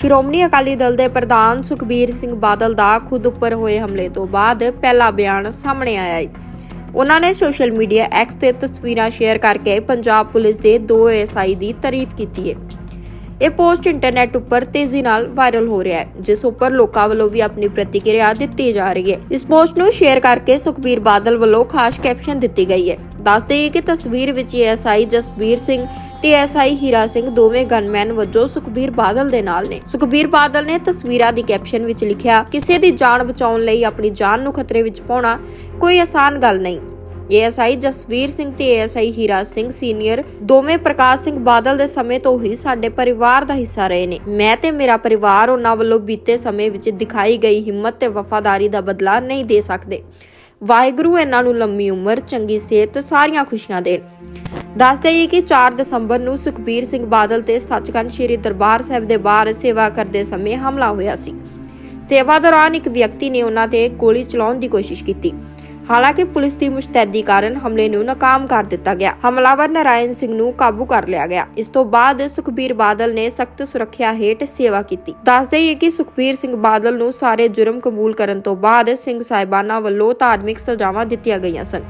ਸ਼੍ਰੋਮਣੀ ਅਕਾਲੀ ਦਲ ਦੇ ਪ੍ਰਧਾਨ ਸੁਖਬੀਰ ਸਿੰਘ ਬਾਦਲ ਦਾ ਖੁਦ ਉੱਪਰ ਹੋਏ ਹਮਲੇ ਤੋਂ ਬਾਅਦ ਪਹਿਲਾ ਬਿਆਨ ਸਾਹਮਣੇ ਆਇਆ ਹੈ। ਉਹਨਾਂ ਨੇ ਸੋਸ਼ਲ ਮੀਡੀਆ ਐਕਸ ਤੇ ਤਸਵੀਰਾਂ ਸ਼ੇਅਰ ਕਰਕੇ ਪੰਜਾਬ ਪੁਲਿਸ ਦੇ ਦੋ ਐਸਆਈ ਦੀ ਤਾਰੀਫ ਕੀਤੀ ਹੈ। ਇਹ ਪੋਸਟ ਇੰਟਰਨੈਟ ਉੱਪਰ ਤੇਜ਼ੀ ਨਾਲ ਵਾਇਰਲ ਹੋ ਰਿਹਾ ਹੈ, ਜਿਸ ਉੱਪਰ ਲੋਕਾਂ ਵੱਲੋਂ ਵੀ ਆਪਣੀ ਪ੍ਰਤੀਕਿਰਿਆ ਦਿੱਤੀ ਜਾ ਰਹੀ ਹੈ। ਇਸ ਪੋਸਟ ਨੂੰ ਸ਼ੇਅਰ ਕਰਕੇ ਸੁਖਬੀਰ ਬਾਦਲ ਵੱਲੋਂ ਖਾਸ ਕੈਪਸ਼ਨ ਦਿੱਤੀ ਗਈ ਹੈ। ਦੱਸ ਦੇਈਏ ਕਿ ਤਸਵੀਰ ਵਿੱਚ ਐਸਆਈ ਜਸਬੀਰ ਸਿੰਘ ਤੇ ਐਸਆਈ ਹੀਰਾ ਸਿੰਘ ਦੋਵੇਂ ਗਨਮੈਨ ਵਜੋਂ ਸੁਖਬੀਰ ਬਾਦਲ ਦੇ ਨਾਲ ਨੇ। ਸੁਖਬੀਰ ਬਾਦਲ ਨੇ ਤਸਵੀਰਾਂ ਦੀ ਕੈਪਸ਼ਨ ਵਿੱਚ ਲਿਖਿਆ, ਕਿਸੇ ਦੀ ਜਾਨ ਬਚਾਉਣ ਲਈ ਆਪਣੀ ਜਾਨ ਨੂੰ ਖਤਰੇ ਵਿੱਚ ਪਾਉਣਾ ਕੋਈ ਆਸਾਨ ਗੱਲ ਨਹੀਂ। ਏਐਸਆਈ ਜਸਵੀਰ ਸਿੰਘ ਤੇ ਏਐਸਆਈ ਹੀਰਾ ਸਿੰਘ ਸੀਨੀਅਰ ਦੋਵੇਂ ਪ੍ਰਕਾਸ਼ ਸਿੰਘ ਬਾਦਲ ਦੇ ਸਮੇਂ ਤੋਂ ਹੀ ਸਾਡੇ ਪਰਿਵਾਰ ਦਾ ਹਿੱਸਾ ਰਹੇ ਨੇ। ਮੈਂ ਤੇ ਮੇਰਾ ਪਰਿਵਾਰ ਉਹਨਾਂ ਵੱਲੋਂ ਬੀਤੇ ਸਮੇਂ ਵਿੱਚ ਦਿਖਾਈ ਗਈ ਹਿੰਮਤ ਤੇ ਵਫਾਦਾਰੀ ਦਾ ਬਦਲਾ ਨਹੀਂ ਦੇ ਸਕਦੇ। ਵਾਹਿਗੁਰੂ ਇਹਨਾਂ ਨੂੰ ਲੰਮੀ ਉਮਰ, ਚੰਗੀ ਸਿਹਤ ਸਾਰੀਆਂ ਖੁਸ਼ੀਆਂ ਦੇਣ। ਦੱਸ ਦੇਈਏ ਕਿ 4 ਦਸੰਬਰ ਨੂੰ ਸੁਖਬੀਰ ਸਿੰਘ ਬਾਦਲ ਤੇ ਸੱਚਖੰਡ ਸ੍ਰੀ ਦਰਬਾਰ ਸਾਹਿਬ ਦੇ ਬਾਹਰ ਸੇਵਾ ਕਰਦੇ ਸਮੇਂ ਹਮਲਾ ਹੋਇਆ ਸੀ। ਸੇਵਾ ਦੌਰਾਨ ਇੱਕ ਵਿਅਕਤੀ ਨੇ ਉਹਨਾਂ ਤੇ ਗੋਲੀ ਚਲਾਉਣ ਦੀ ਕੋਸ਼ਿਸ਼ ਕੀਤੀ। ਹਾਲਾਂਕਿ ਪੁਲਿਸ ਦੀ ਮੁਸ਼ਤੈਦੀ ਕਾਰਨ ਹਮਲੇ ਨੂੰ ਨਾਕਾਮ ਕਰ ਦਿੱਤਾ ਗਿਆ। ਹਮਲਾਵਰ ਨਾਰਾਇਣ ਸਿੰਘ ਨੂੰ ਕਾਬੂ ਕਰ ਲਿਆ ਗਿਆ। ਇਸ ਤੋਂ ਬਾਅਦ ਸੁਖਬੀਰ ਬਾਦਲ ਨੇ ਸਖਤ ਸੁਰੱਖਿਆ ਹੇਠ ਸੇਵਾ ਕੀਤੀ। ਦੱਸ ਦੇਈਏ ਕਿ ਸੁਖਬੀਰ ਸਿੰਘ ਬਾਦਲ ਨੂੰ ਸਾਰੇ ਜੁਰਮ ਕਬੂਲ ਕਰਨ ਤੋਂ ਬਾਅਦ ਸਿੰਘ ਸਾਹਿਬਾਨਾਂ ਵੱਲੋਂ ਧਾਰਮਿਕ ਸਜ਼ਾਵਾਂ ਦਿੱਤੀਆਂ ਗਈਆਂ ਸਨ।